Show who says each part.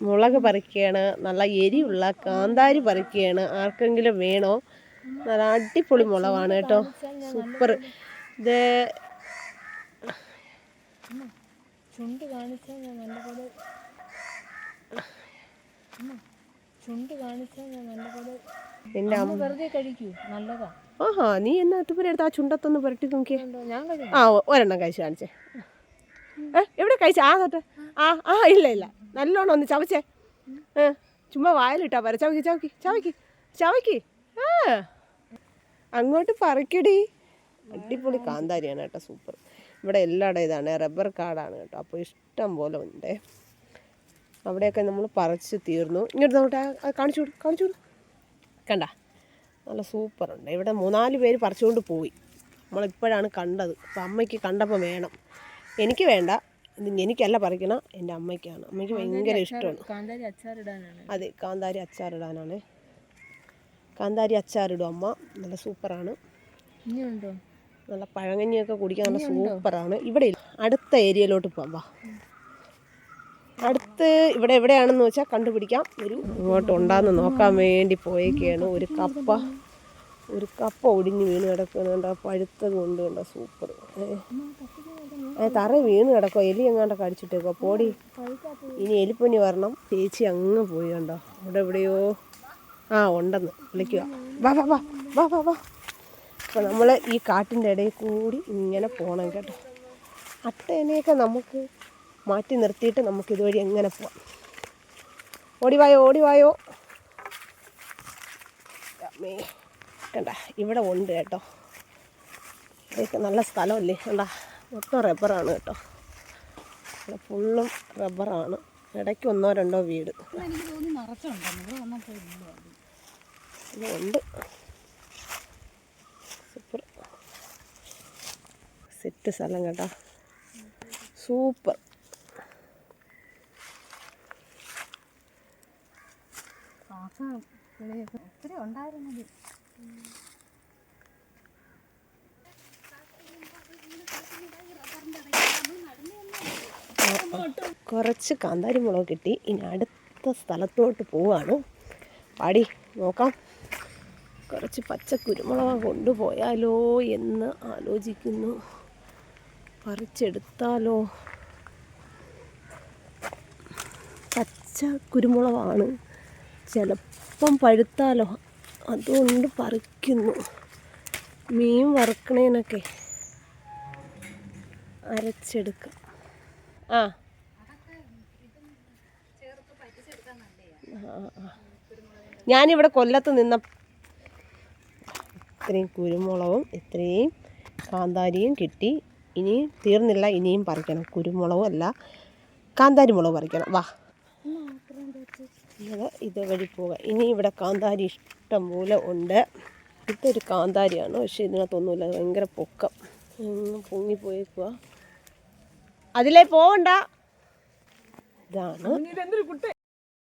Speaker 1: മുളക് പറിക്കുകയാണ് നല്ല എരിയുള്ള കാന്താരി പറിക്കുകയാണ് ആർക്കെങ്കിലും വേണോ? നല്ല അടിപൊളി മുളകാണ് കേട്ടോ. സൂപ്പർ. ഇത്
Speaker 2: ചുണ്ട് കാണിച്ചാൽ ഞാൻ നല്ലപോലെ ചുണ്ട് കാണിച്ചാൽ ഞാൻ നല്ലപോലെ
Speaker 1: നിന്റെ
Speaker 2: അമ്മ വെറുതെ കഴിക്കൂ. നല്ലതാ.
Speaker 1: ആഹാ നീ എന്നാ ഒത്തുപുര എടുത്ത് ആ ചുണ്ടത്തൊന്ന് പുരട്ടി നോക്കിയേ?
Speaker 2: ഞാൻ കഴിക്കും.
Speaker 1: ആ ഒരെണ്ണം കഴിച്ചു കാണിച്ചേ. എവിടെ കഴിച്ച? ആ തൊട്ട്. ആ ആ ഇല്ല ഇല്ല. നല്ലോണം ഒന്ന് ചവച്ചേ. ചുമ്മാ വായലിട്ടാ പറ ചവക്കി ചവക്കി ചവക്കി ചവക്കി. ആ. അങ്ങോട്ട് പറിക്കടി. അടിപൊളി കാന്താരിയാണ് കേട്ടോ സൂപ്പർ. ഇവിടെ എല്ലാടെ ഇതാണ് റബ്ബർ കാടാണ് കേട്ടോ. അപ്പോൾ ഇഷ്ടം പോലെ ഉണ്ട്. അവിടെയൊക്കെ നമ്മൾ പറിച്ച് തീർന്നു. ഇങ്ങോട്ട് നോട്ടെ കാണിച്ചു കൊടു കാണിച്ചു കൊടു കണ്ട നല്ല സൂപ്പർ ഉണ്ട്. ഇവിടെ മൂന്നാൽ പേര് പറിച്ചുകൊണ്ട് പോയി. നമ്മളിപ്പോഴാണ് കണ്ടത്. അപ്പം അമ്മയ്ക്ക് കണ്ടപ്പോൾ വേണം. എനിക്ക് വേണ്ട. ഇത് എനിക്കല്ല പറിക്കണം എന്റെ അമ്മയ്ക്കാണ്. അമ്മയ്ക്ക് ഭയങ്കര ഇഷ്ടമാണ്.
Speaker 2: കാന്താരി അച്ചാറിടാനാണ്.
Speaker 1: അതെ കാന്താരി അച്ചാറിടാനാണ്. കാന്താരി അച്ചാറിടും അമ്മ. നല്ല സൂപ്പറാണ്.
Speaker 2: ഇനിയുണ്ടോ?
Speaker 1: നല്ല പഴങ്ങഞ്ഞിയൊക്കെ കുടിക്കാൻ നല്ല സൂപ്പറാണ്. ഇവിടെ അടുത്ത ഏരിയയിലോട്ട് പോകാം വാ. അടുത്ത് ഇവിടെ എവിടെയാണെന്ന് വെച്ചാൽ കണ്ടുപിടിക്കാം. ഒരു ഇങ്ങോട്ട് ഉണ്ടാന്ന് നോക്കാൻ വേണ്ടി പോയേക്കാണ്. ഒരു കപ്പ. ഒരു കപ്പ ഒടിഞ്ഞ് വീണ് കിടക്കുന്നുണ്ട് പഴുത്തത് കൊണ്ട് കണ്ട? സൂപ്പർ. തറ വീണ് കിടക്കോ എലി എങ്ങാണ്ട് കടിച്ചിട്ടേക്കോ പോടി. ഇനി എലിപ്പനി വരണം. ചേച്ചി അങ്ങ് പോയി കണ്ടോ? അവിടെ എവിടെയോ. ആ ഉണ്ടെന്ന്. വിളിക്കുക വാ വാ വാ. വാ വാ നമ്മൾ ഈ കാട്ടിന്റെ ഇടയിൽ കൂടി ഇങ്ങനെ പോകണം കേട്ടോ. അട്ടേനെയൊക്കെ നമുക്ക് മാറ്റി നിർത്തിയിട്ട് നമുക്ക് ഇതുവഴി എങ്ങനെ പോവാം. ഓടിവായോ ഓടിവായോ അമ്മേ കണ്ട ഇവിടെ ഉണ്ട് കേട്ടോ. ഇതൊക്കെ നല്ല സ്ഥലമല്ലേ? കണ്ട മൊത്തം റബ്ബറാണ് കേട്ടോ. ഇവിടെ ഫുള്ളും റബ്ബറാണ് ഇടയ്ക്ക് ഒന്നോ രണ്ടോ വീട്. ഉണ്ട്. സൂപ്പർ സെറ്റ് സ്ഥലം കേട്ടോ. സൂപ്പർ
Speaker 2: കാക്ക ഒത്തിരി ഉണ്ടായിരുന്നത്
Speaker 1: കുറച്ച് കാന്താരി മുളക് കിട്ടി. ഇനി അടുത്ത സ്ഥലത്തോട്ട് പോവാണ്. പാടി നോക്കാം. കുറച്ച് പച്ച കുരുമുളക് കൊണ്ടുപോയാലോ എന്ന് ആലോചിക്കുന്നു. പറിച്ചെടുത്താലോ? പച്ച കുരുമുളകാണ് ചിലപ്പം പഴുത്താലോ? അതുകൊണ്ട് പറിക്കുന്നു. മീൻ വറുക്കണേനൊക്കെ അരച്ചെടുക്കാം. ആ. ഞാനിവിടെ കൊല്ലത്ത് നിന്ന ഇത്രയും കുരുമുളകും ഇത്രയും കാന്താരിയും കിട്ടി. ഇനി തീർന്നില്ല ഇനിയും പറിക്കണം. കുരുമുളകും അല്ല കാന്താരി മുളക് പറിക്കണം. വാ. ഇത് വഴി പോകാം ഇനി ഇവിടെ കാന്താരി ഇഷ്ടം പോലെ ഉണ്ട്. ഇതൊരു കാന്താരിയാണ്. പക്ഷേ ഇതിനകത്തൊന്നുമില്ല. ഭയങ്കര പൊക്കം. പൊങ്ങിപ്പോയേക്കുക അതിലേ പോവണ്ട. ഇതാണ്.